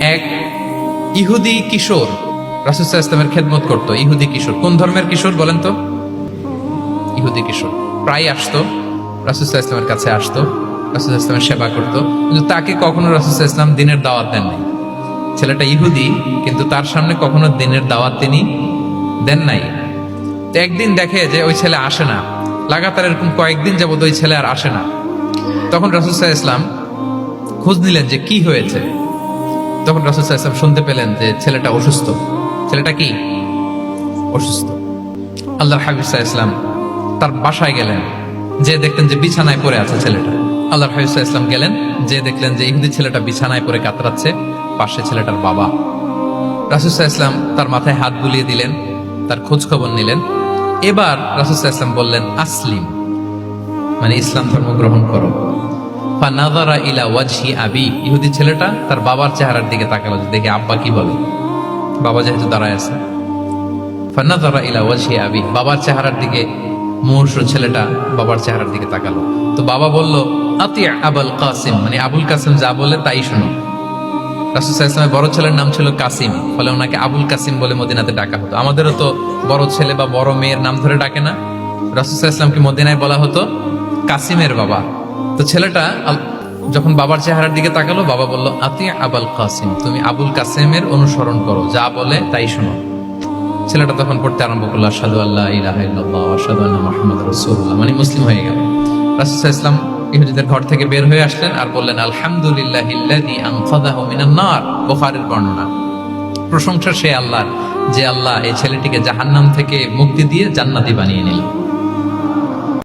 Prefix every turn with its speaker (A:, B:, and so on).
A: এক ইহুদি কিশোর রাসুসাহ ইসলামের খেদমত করতো। ইহুদি কিশোর। কোন ধর্মের কিশোর বলেন তো? ইহুদি কিশোর। প্রায় আসতো। রাসুসাহ ইসলামের কাছে আসতো। রাসুসাহ ইসলামের সেবা করতো। কিন্তু তাকে কখনো রাসুসাহ ইসলাম দিনের দাওয়াত দেন নাই। ছেলেটা ইহুদি, কিন্তু তার সামনে কখনো দিনের দাওয়াত তিনি দেন নাই। একদিন দেখে যে ওই ছেলে আসে না। লাগাতার এরকম কয়েকদিন যাবত ওই ছেলে আর আসে না। তখন রাসুসাহ ইসলাম খোঁজ নিলেন যে কি হয়েছে। তখন রাসুসাহ ইসলাম শুনতে পেলেন যে ছেলেটা অসুস্থ। ছেলেটা কি? অসুস্থ। আল্লাহ হাবিব সাহা ইসলাম তার বাসায় গেলেন। যে দেখলেন যে বিছানায় পড়ে আছে ছেলেটা। আল্লাহ হাবিব সাহা ইসলাম গেলেন। যে দেখলেন যে ইহুদি ছেলেটা বিছানায় পড়ে কাতরাচ্ছে, পাশে ছেলেটার বাবা। রাসুল সাহা ইসলাম তার মাথায় হাত বুলিয়ে দিলেন, তার খোঁজ খবর নিলেন। এবার রাসুল সাহা ইসলাম বললেন, আসলিম মানে ইসলাম ধর্ম গ্রহণ করো। ফানাদারা ইলা ওয়াজহি আবি। ইহুদি ছেলেটা তার বাবার চেহারার দিকে তাকালো যে দেখে আব্বা কি বলে? বাবা যেহেতু দাঁড়ায় আছে। ফান্নাদারা ইলা ওয়াজহি আবি। বাবার চেহারার দিকে মুহূর্ষ ছেলেটা বাবার চেহারার দিকে তাকালো। তো বাবা বলল, আতি আবুল কাসিম। মানে আবুল কাসিম যা বলে তাই শোনো। রাসুল ইসলামের বড় ছেলের নাম ছিল কাসিম। ফলে ওনাকে আবুল কাসিম বলে মদিনাতে ডাকা হতো। আমাদেরও তো বড় ছেলে বা বড় মেয়ের নাম ধরে ডাকে না। রাসুল ইসলামকে মদিনায় বলা হতো কাসিমের বাবা। তো ছেলেটা যখন বাবার চেহারার দিকে তাকালো, বাবা বলল, আতি আবুল কাসিম, তুমি আবুল কাসিমের অনুসরণ করো, যা বলে তাই শোনো। ছেলেটা তখন পড়তে আরম্ভ করল আসাদু আল্লাহ ইলাহা ইল্লাল্লাহ আসাদু আন্না মুহাম্মদ রাসূলুল্লাহ। মানে মুসলিম হয়ে গেল। রাসূল ইসলাম ইহুদিদের ঘর থেকে বের হয়ে আসলেন আর বললেন আলহামদুলিল্লাহিল্লাযী আনকাযাহু মিনান নার। বুখারীর বর্ণনা। প্রশংসা সে আল্লাহর, যে আল্লাহ এই ছেলেটিকে জাহান্নাম থেকে মুক্তি দিয়ে জান্নাতি বানিয়ে নিলেন